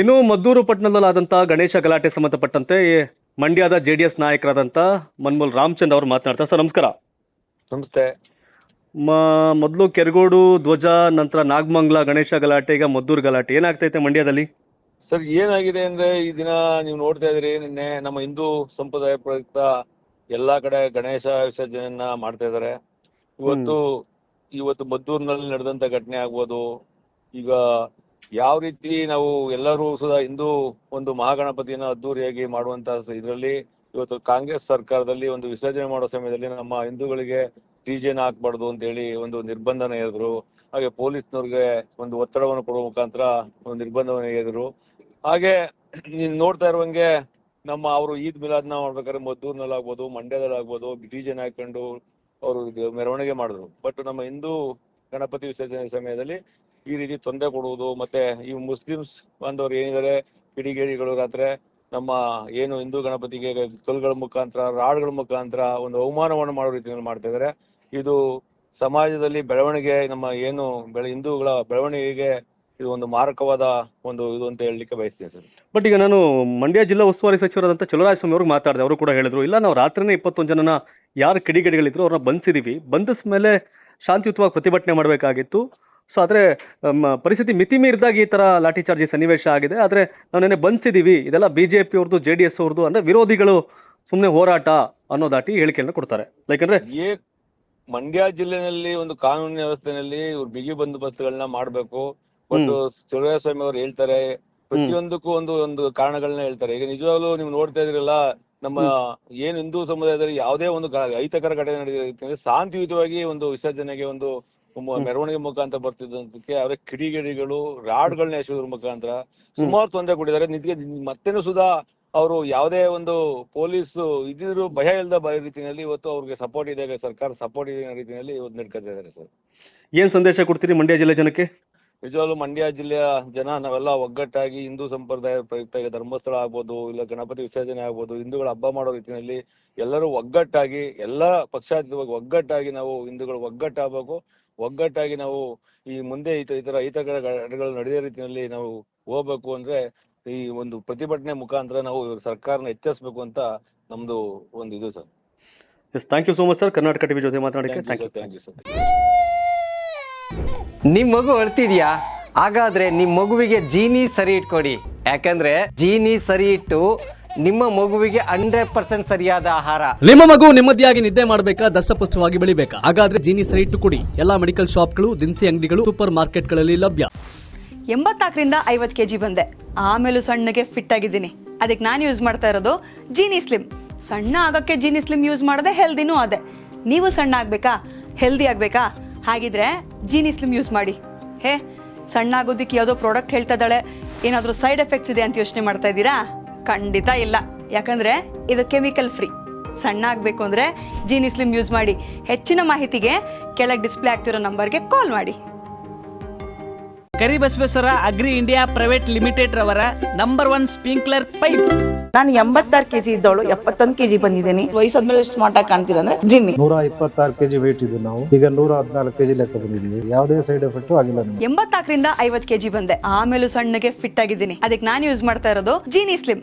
ಇನ್ನು ಮದ್ದೂರು ಪಟ್ಟಣದಲ್ಲಾದಂಥ ಗಣೇಶ ಗಲಾಟೆ ಸಂಬಂಧಪಟ್ಟಂತೆ ಮಂಡ್ಯದ ಜೆ ಡಿ ಎಸ್ ನಾಯಕರಾದಂಥ ಮನ್ಮೂಲ್ ರಾಮಚಂದ್ರ ಅವರು ಮಾತನಾಡ್ತಾರೆ. ಸರ್ ನಮಸ್ಕಾರ. ನಮಸ್ತೆ. ಮ ಮೊದಲು ಕೆರಗೋಡು ಧ್ವಜ ನಂತರ ನಾಗಮಂಗ್ಲ ಗಣೇಶ ಗಲಾಟೆ ಈಗ ಮದ್ದೂರು ಗಲಾಟೆ. ಏನಾಗ್ತೈತೆ ಮಂಡ್ಯದಲ್ಲಿ? ಸರ್ ಏನಾಗಿದೆ ಅಂದ್ರೆ ಈ ದಿನ ನೀವು ನೋಡ್ತಾ ಇದ್ರಿ ನಿನ್ನೆ ನಮ್ಮ ಹಿಂದೂ ಸಂಪ್ರದಾಯ ಪ್ರಯುಕ್ತ ಎಲ್ಲಾ ಕಡೆ ಗಣೇಶ ವಿಸರ್ಜನೆಯನ್ನ ಮಾಡ್ತಾ ಇದಾರೆ ಇವತ್ತು ಇವತ್ತು ಮದ್ದೂರಿನಲ್ಲಿ ನಡೆದಂತ ಘಟನೆ ಆಗ್ಬೋದು. ಈಗ ಯಾವ ರೀತಿ ನಾವು ಎಲ್ಲರೂ ಸುಧಾ ಹಿಂದೂ ಒಂದು ಮಹಾಗಣಪತಿಯನ್ನ ಅದ್ದೂರಿಯಾಗಿ ಮಾಡುವಂತ ಇದರಲ್ಲಿ ಇವತ್ತು ಕಾಂಗ್ರೆಸ್ ಸರ್ಕಾರದಲ್ಲಿ ಒಂದು ವಿಸರ್ಜನೆ ಮಾಡೋ ಸಮಯದಲ್ಲಿ ನಮ್ಮ ಹಿಂದೂಗಳಿಗೆ ಡಿಜೆನ ಹಾಕ್ಬಾರ್ದು ಅಂತ ಹೇಳಿ ಒಂದು ನಿರ್ಬಂಧನ ಹೇಳಿದ್ರು ಹಾಗೆ ಪೊಲೀಸ್ನವ್ರಿಗೆ ಒಂದು ಒತ್ತಡವನ್ನು ಕೊಡುವ ಮುಖಾಂತರ ಒಂದು ನಿರ್ಬಂಧವನ್ನು ಹೇಳಿದ್ರು ಹಾಗೆ ನೀನ್ ನೋಡ್ತಾ ಇರುವಂಗೆ ನಮ್ಮ ಅವರು ಈದ್ ಮಿಲಾದ್ನ ಮಾಡ್ಬೇಕಾದ್ರೆ ಮದ್ದೂರ್ನಲ್ಲಿ ಆಗ್ಬೋದು, ಮಂಡ್ಯದಲ್ಲಿ ಆಗ್ಬೋದು ಡಿಜೆನ ಹಾಕೊಂಡು ಅವರು ಮೆರವಣಿಗೆ ಮಾಡಿದ್ರು. ಬಟ್ ನಮ್ಮ ಹಿಂದೂ ಗಣಪತಿ ವಿಸರ್ಜನೆ ಸಮಯದಲ್ಲಿ ಈ ರೀತಿ ತೊಂದರೆ ಕೊಡುವುದು, ಮತ್ತೆ ಈ ಮುಸ್ಲಿಮ್ಸ್ ಬಾಂಧವರು ಏನಿದ್ದಾರೆ ಕಿಡಿಗೇಡಿಗಳು ರಾತ್ರಿ ನಮ್ಮ ಏನು ಹಿಂದೂ ಗಣಪತಿಗೆ ಕಲ್ಗಳ ಮುಖಾಂತರ, ರಾಡ್ಗಳ ಮುಖಾಂತರ ಒಂದು ಅವಮಾನವನ್ನು ಮಾಡೋ ರೀತಿಯಲ್ಲಿ ಮಾಡ್ತಾ ಇದ್ದಾರೆ. ಇದು ಸಮಾಜದಲ್ಲಿ ಬೆಳವಣಿಗೆ, ನಮ್ಮ ಏನು ಬೆಳೆ, ಹಿಂದೂಗಳ ಬೆಳವಣಿಗೆಗೆ ಇದು ಒಂದು ಮಾರಕವಾದ ಒಂದು ಇದು ಅಂತ ಹೇಳಲಿಕ್ಕೆ ಬಯಸ್ತೀನಿ ಸರ್. ಬಟ್ ಈಗ ನಾನು ಮಂಡ್ಯ ಜಿಲ್ಲಾ ಉಸ್ತುವಾರಿ ಸಚಿವರಾದಂಥ ಚಲುವರಾಯಸ್ವಾಮಿ ಅವ್ರಿಗೆ ಮಾತಾಡಿದೆ, ಅವರು ಕೂಡ ಹೇಳಿದ್ರು, ಇಲ್ಲ ನಾವು ರಾತ್ರಿನೇ ಇಪ್ಪತ್ತೊಂದು ಜನನ ಯಾರು ಕಿಡಿಗೇಡಿಗಳಿದ್ರು, ಅವ್ರನ್ನ ಬಂಧಿಸಿದೀವಿ. ಬಂಧಿಸ್ ಮೇಲೆ ಶಾಂತಿಯುತವಾಗಿ ಪ್ರತಿಭಟನೆ ಮಾಡಬೇಕಾಗಿತ್ತು. ಸೊ ಆದರೆ ಪರಿಸ್ಥಿತಿ ಮಿತಿ ಮೀರಿದಾಗ ಈ ಥರ ಲಾಠಿ ಚಾರ್ಜಿ ಸನ್ನಿವೇಶ ಆಗಿದೆ. ಆದರೆ ನಾವು ನೆನೆ ಬಂದಿದ್ದೀವಿ ಇದೆಲ್ಲ ಬಿ ಜೆ ಪಿ ಅವ್ರದ್ದು ಜೆ ಡಿ ಎಸ್ ಅವ್ರದ್ದು ಅಂದರೆ ವಿರೋಧಿಗಳು ಸುಮ್ಮನೆ ಹೋರಾಟ ಅನ್ನೋದಾಟಿ ಹೇಳಿಕೆಯನ್ನು ಕೊಡ್ತಾರೆ. ಲೈಕ್ ಅಂದರೆ ಮಂಡ್ಯ ಜಿಲ್ಲೆನಲ್ಲಿ ಒಂದು ಕಾನೂನು ವ್ಯವಸ್ಥೆನಲ್ಲಿ ಇವ್ರು ಬಿಗಿ ಬಂದೋಬಸ್ತ್ಗಳನ್ನ ಮಾಡಬೇಕು. ಒಂದು ಸ್ವಾಮಿ ಅವರು ಹೇಳ್ತಾರೆ. ಪ್ರತಿಯೊಂದಕ್ಕೂ ಒಂದು ಒಂದು ಕಾರಣಗಳನ್ನ ಹೇಳ್ತಾರೆ. ಈಗ ನಿಜವಾಗ್ಲೂ ನೀವು ನೋಡ್ತಾ ಇದ್ರಲ್ಲ ನಮ್ಮ ಏನ್ ಹಿಂದೂ ಸಮುದಾಯದಲ್ಲಿ ಯಾವುದೇ ಒಂದು ಅಹಿತಕರ ಘಟನೆ ನಡೆದಿದೆ. ಶಾಂತಿಯುತವಾಗಿ ಒಂದು ವಿಸರ್ಜನೆಗೆ ಒಂದು ಮೆರವಣಿಗೆ ಮುಖಾಂತರ ಬರ್ತಿದ್ದಕ್ಕೆ ಅವರ ಕಿಡಿಗೇಡಿಗಳು ರಾಡ್ಗಳನ್ನ ಎಸೆಯೋದ್ರ ಮುಖಾಂತರ ಸುಮಾರು ತೊಂದರೆ ಕೊಟ್ಟಿದ್ದಾರೆ. ನಿತ್ಯ ಮತ್ತೇನು ಸುಧಾ ಅವರು ಯಾವುದೇ ಒಂದು ಪೊಲೀಸ್ ಇದಿದ್ರು ಭಯ ಇಲ್ಲದ ರೀತಿಯಲ್ಲಿ ಇವತ್ತು ಅವ್ರಿಗೆ ಸಪೋರ್ಟ್ ಇದೆ ಸರ್ಕಾರ ಸಪೋರ್ಟ್ ಇದೆ ರೀತಿಯಲ್ಲಿ ಇವತ್ತು ನಡ್ಕೊತಾ ಇದ್ದಾರೆ ಸರ್. ಏನ್ ಸಂದೇಶ ಕೊಡ್ತೀರಿ ಮಂಡ್ಯ ಜಿಲ್ಲೆ ಜನಕ್ಕೆ? ನಿಜವಾಗ್ಲೂ ಮಂಡ್ಯ ಜಿಲ್ಲೆಯ ಜನ ನಾವೆಲ್ಲ ಒಗ್ಗಟ್ಟಾಗಿ ಹಿಂದೂ ಸಂಪ್ರದಾಯ ಪ್ರಯುಕ್ತ ಈಗ ಧರ್ಮಸ್ಥಳ ಆಗ್ಬೋದು ಇಲ್ಲ ಗಣಪತಿ ವಿಸರ್ಜನೆ ಆಗ್ಬೋದು ಹಿಂದೂಗಳ ಹಬ್ಬ ಮಾಡೋ ರೀತಿಯಲ್ಲಿ ಎಲ್ಲರೂ ಒಗ್ಗಟ್ಟಾಗಿ ಎಲ್ಲ ಪಕ್ಷಾತೀತವಾಗಿ ಒಗ್ಗಟ್ಟಾಗಿ ನಾವು ಹಿಂದೂಗಳು ಒಗ್ಗಟ್ಟಾಗಬೇಕು. ಒಗ್ಗಟ್ಟಾಗಿ ನಾವು ಈ ಮುಂದೆ ಈ ತರ ಅಹಿತಕರ ಘಟನೆಗಳು ನಡೆಯೋ ರೀತಿಯಲ್ಲಿ ನಾವು ಹೋಗ್ಬೇಕು ಅಂದ್ರೆ ಈ ಒಂದು ಪ್ರತಿಭಟನೆ ಮುಖಾಂತರ ನಾವು ಇವ್ರ ಸರ್ಕಾರನ ಎಚ್ಚರಿಸಬೇಕು ಅಂತ ನಮ್ದು ಒಂದು ಇದು sir. Yes thank you so much sir Karnataka TV ಜೊತೆ ಮಾತನಾಡಕ್ಕೆ thank you thank you sir ನಿಮ್ ಮಗು ಅಳ್ತಿದ್ಯಾ? ಹಾಗಾದ್ರೆ ನಿಮ್ ಮಗುವಿಗೆ ಜೀನಿ ಸರಿ ಇಟ್ಕೊಡಿ. ಯಾಕಂದ್ರೆ ಜೀನಿ ಸರಿ ಇಟ್ಟು ನಿಮ್ಮ ಮಗುವಿಗೆ ಹಂಡ್ರೆಡ್ ಪರ್ಸೆಂಟ್ ಸರಿಯಾದ ಆಹಾರ. ನಿಮ್ಮ ಮಗು ನೆಮ್ಮದಿಯಾಗಿ ನಿದ್ದೆ ಮಾಡಬೇಕಾ ದಷ್ಟಪುಷ್ಟವಾಗಿ ಬೆಳಿಬೇಕಾ? ಹಾಗಾದ್ರೆ ಜೀನಿ ಸರಿ ಇಟ್ಟು ಕೊಡಿ. ಎಲ್ಲಾ ಮೆಡಿಕಲ್ ಶಾಪ್ಗಳು ದಿನಸಿ ಅಂಗಡಿಗಳು ಸೂಪರ್ ಮಾರ್ಕೆಟ್ಗಳಲ್ಲಿ ಲಭ್ಯ. ಎಂಬತ್ತಾಕರಿಂದ ಐವತ್ತು ಕೆ ಜಿ ಬಂದೆ. ಆಮೇಲೂ ಸಣ್ಣಗೆ ಫಿಟ್ ಆಗಿದ್ದೀನಿ. ಅದಕ್ಕೆ ನಾನು ಯೂಸ್ ಮಾಡ್ತಾ ಇರೋದು ಜೀನಿ ಸ್ಲಿಮ್ ಸಣ್ಣ ಆಗೋಕ್ಕೆ ಜೀನಿ ಸ್ಲಿಮ್ ಯೂಸ್ ಮಾಡದೆ ಹೆಲ್ದಿನೂ ಅದೇ. ನೀವು ಸಣ್ಣ ಆಗಬೇಕಾ? ಹೆಲ್ದಿ ಆಗಬೇಕಾ? ಹಾಗಿದ್ರೆ ಜೀನಿ ಸ್ಲಿಮ್ ಯೂಸ್ ಮಾಡಿ. ಹೇ ಸಣ್ಣ ಆಗೋದಿಕ್ಕೆ ಯಾವುದೋ ಪ್ರಾಡಕ್ಟ್ ಹೇಳ್ತಾ ಇದ್ದಾಳೆ. ಏನಾದರೂ ಸೈಡ್ ಎಫೆಕ್ಟ್ಸ್ ಇದೆ ಅಂತ ಯೋಚನೆ ಮಾಡ್ತಾ ಇದ್ದೀರಾ? ಖಂಡಿತ ಇಲ್ಲ. ಯಾಕಂದ್ರೆ ಇದು ಕೆಮಿಕಲ್ ಫ್ರೀ ಸಣ್ಣ ಆಗಬೇಕು ಅಂದರೆ ಜೀನಿ ಸ್ಲಿಮ್ ಯೂಸ್ ಮಾಡಿ ಹೆಚ್ಚಿನ ಮಾಹಿತಿಗೆ ಕೆಳಗೆ ಡಿಸ್ಪ್ಲೇ ಆಗ್ತಿರೋ ನಂಬರ್ಗೆ ಕಾಲ್ ಮಾಡಿ. Karibasaveshwara agri India private limited ರವರ ನಂಬರ್ ಒನ್ ಸ್ಪ್ರಿಂಕ್ಲರ್ ಪೈಪ್. ನಾನು ಎಂಬತ್ತಾರು ಕೆಜಿ ಇದ್ದವಳು ಎಪ್ಪತ್ತೊಂದು ಕೆಜಿ ಬಂದಿದ್ದೀನಿ. ವಯಸ್ಸಾದ್ಮೇಲೆ ಎಷ್ಟು ಮಾಟ ಕಾಣ್ತೀರ ಅಂದ್ರೆ ಜಿನ್ನಿ. ನೂರ ಇಪ್ಪತ್ತಾರು ಕೆಜಿ ವೇಟ್ ಇದ್ದು ನಾವು. ಈಗ ನೂರ ಹದಿನಾಲ್ಕು ಕೆಜಿ ಲೆಕ್ಕ ಬಂದಿದ್ದೀವಿ. ಯಾವುದೇ ಸೈಡ್ ಎಫೆಕ್ಟ್ ಆಗಿಲ್ಲ ಎಂಬತ್ನಾಲ್ಕರಿಂದ ಐವತ್ತು ಕೆಜಿ ಬಂದೆ. ಆಮೇಲೂ ಸಣ್ಣಗೆ ಫಿಟ್ ಆಗಿದ್ದೀನಿ. ಅದಕ್ಕೆ ನಾನು ಯೂಸ್ ಮಾಡ್ತಾ ಇರೋದು ಜೀನಿ ಸ್ಲಿಮ್